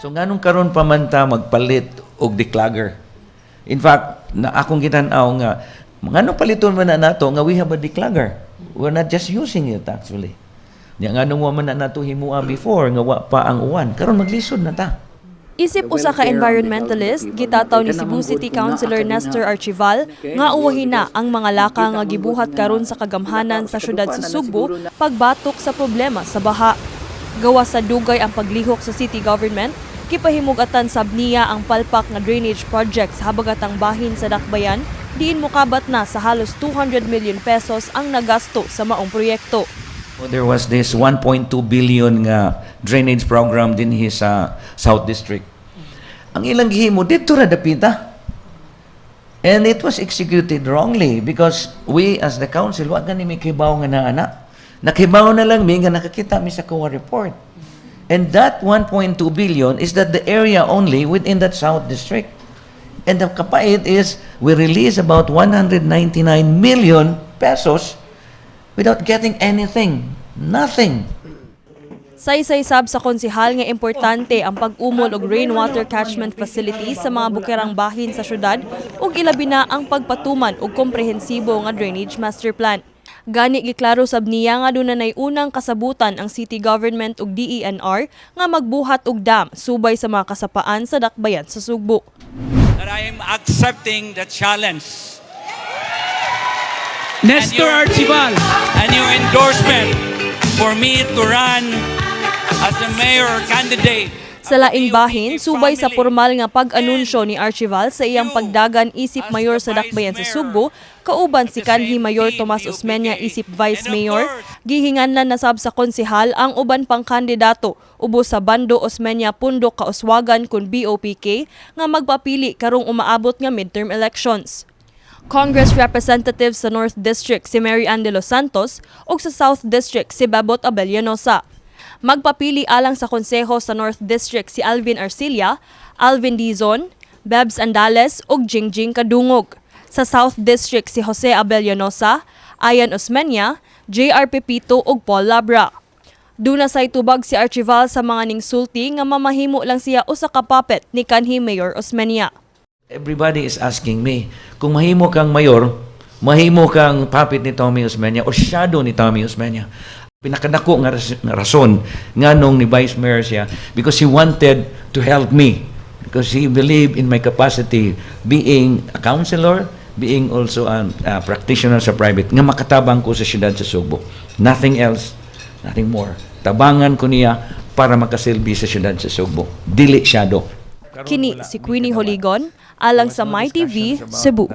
So nganong karon pa man ta magpalit og declagger. In fact, na akong gitanaw nga nganong paliton man na nato nga we have a declagger. We're not just using it actually. Nya nganong wa man na nato himua before nga wa pa ang uwan. Karon maglisod na ta. Isip usa ka environmentalist, gitataw ni Cebu City Councilor Nestor Archival nga uwahin na ang mga laka nga gibuhat karon sa kagamhanan sa syudad sa Sugbo pagbatok sa problema sa baha. Gawa sa dugay ang paglihok sa city government, kipahimugatan sab niya ang palpak nga drainage project sa habagatang bahin sa Dakbayan, diin mokabat na sa halos 200 million pesos ang nagasto sa maong proyekto. There was this 1.2 billion nga drainage program din sa South District. Ang ilang gihimo dito ra dapita. And it was executed wrongly because we as the council wa gani mi kibaw nga na ana. Nakibaw na lang mi nga nakakita mi sa COA report. And that 1.2 billion is that the area only within that South District. And the kapait is we release about 199 million pesos without getting anything. Nothing. Saysay sab sa konsihal nga importante ang pag-umol og rainwater catchment facility sa mga bukirang bahin sa syudad ug ilabi na ang pagpatuman og komprehensibo nga drainage master plan. Gani giklaro sab niya nga dunay unang kasabutan ang city government ug DENR nga magbuhat og dam subay sa mga kasapaan sa dakbayan sa Sugbo. that I am accepting the challenge Nestor Archival. and your endorsement for me to run as the mayor candidate. Sa laing bahin, subay sa formal nga pag-anunsyo ni Archival sa iyang pagdagan isip mayor sa Dakbayan sa Sugbo, kauban si kanhi Mayor Tomas Osmeña isip Vice Mayor, gihinganlan na sab sa konsehal ang uban pang kandidato ubos sa Bando Osmeña Pundok Kauswagan kun BOPK nga magpapili karong umaabot nga midterm elections. Congress Representative sa North District si Mary Ann de los Santos ug sa South District si Babot Abellanosa. Magpapili alang sa konseho sa North District si Alvin Arcilia, Alvin Dizon, Bebs Andales ug Jingjing Kadungog. Sa South District si Jose Abellanosa, Ayan Osmeña, JR Pepito ug Paul Labra. Duna say tubag si Archival sa mga ningsulti nga mamahimo lang siya usa ka puppet ni kanhi Mayor Osmeña. Everybody is asking me, kung mahimo kang mayor, mahimo kang puppet ni Tommy Osmeña o shadow ni Tommy Osmeña. Pinakadako nga, ras- nga rason nga ni Vice Mayor siya because he wanted to help me because he believed in my capacity being a counselor, being also a, a practitioner sa private, nga makatabang ko sa siyudad sa Subo. Nothing else, nothing more. Tabangan ko niya para makasilbi sa siyudad sa Subo. Dili shadow. Kini si Queenie Holigon alang sa My TV Cebu.